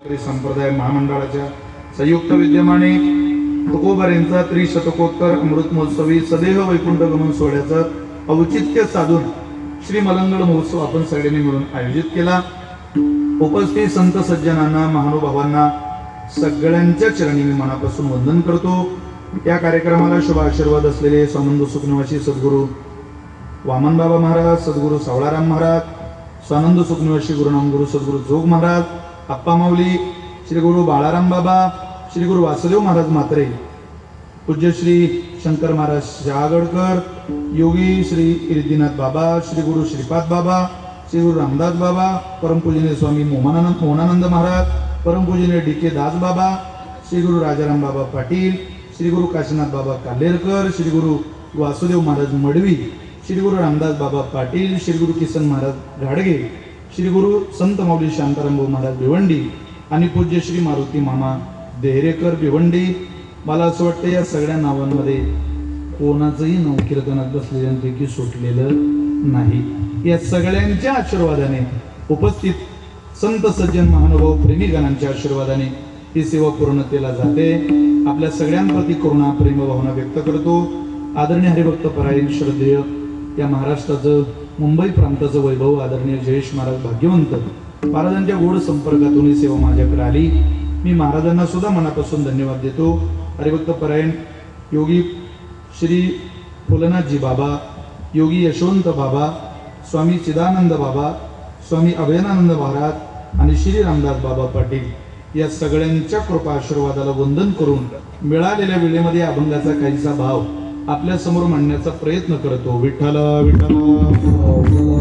संप्रदाय महामंडळाच्या संयुक्त विद्यमाने तुकोबार यांचा त्रिशतकोत्तर अमृत महोत्सवी सदेह वैकुंठ गमन सोहळ्याचं औचित्य साधून श्री मलंगड महोत्सव आपण सगळ्यांनी मिळून आयोजित केला. उपस्थित संत सज्जनांना महानुभावांना सगळ्यांच्या चरणी मी मनापासून वंदन करतो. या कार्यक्रमाला शुभ आशीर्वाद असलेले स्वानंद सुखनिवासी सद्गुरू वामन बाबा महाराज सद्गुरू सावळाराम महाराज स्वानंद सुखनिवासी गुरुनाम गुरु सद्गुरू जोग महाराज आप्पा माऊली श्री गुरु बाळाराम बाबा श्री गुरु वासुदेव महाराज म्हात्रे पूज्य श्री शंकर महाराज शहागडकर योगी श्री इरिदिनाथ बाबा श्री गुरु श्रीपाद बाबा श्री गुरु रामदास बाबा परमपूजनीय स्वामी मोहनानंद मोहनानंद महाराज परमपूजनीय डी के दास बाबा श्री गुरु राजाराम बाबा पाटील श्री गुरु काशीनाथ बाबा कालेरकर श्री गुरु वासुदेव महाराज मडवी श्री गुरु रामदास बाबा पाटील श्री गुरु किसन महाराज घाडगे श्री गुरु संत माऊली शांताराम भाऊ महाराज भिवंडी आणि पूज्य श्री मारुती मामा देहरेकर भिवंडी. मला असं वाटतं या सगळ्या नावांमध्ये कोणाचंही नाव कीर्तनात बसलेल्यांपैकी सुटलेलं नाही. या सगळ्यांच्या आशीर्वादाने उपस्थित संत सज्जन महानुभाव प्रेमीगणांच्या आशीर्वादाने ही सेवा पूर्णतेला जाते. आपल्या सगळ्यांप्रती करुणा प्रेमभावना व्यक्त करतो. आदरणीय हरिभक्त परायण श्रद्धेय त्या महाराष्ट्राचं मुंबई प्रांताचं वैभव आदरणीय जयेश महाराज भाग्यवंत महाराजांच्या गोड संपर्कातून ही सेवा माझ्याकडे आली. मी महाराजांना सुद्धा मनापासून धन्यवाद देतो. हरिभक्त परायण योगी श्री फुलनाथजी बाबा योगी यशवंत बाबा स्वामी चिदानंद बाबा स्वामी अभयनानंद महाराज आणि श्री रामदास बाबा पाटील या सगळ्यांच्या कृपा आशीर्वादाला वंदन करून मिळालेल्या वेळेमध्ये अभंगाचा काहीसा भाव आपल्यासमोर मांडण्याचा प्रयत्न करतो. विठ्ठल विठ्ठल.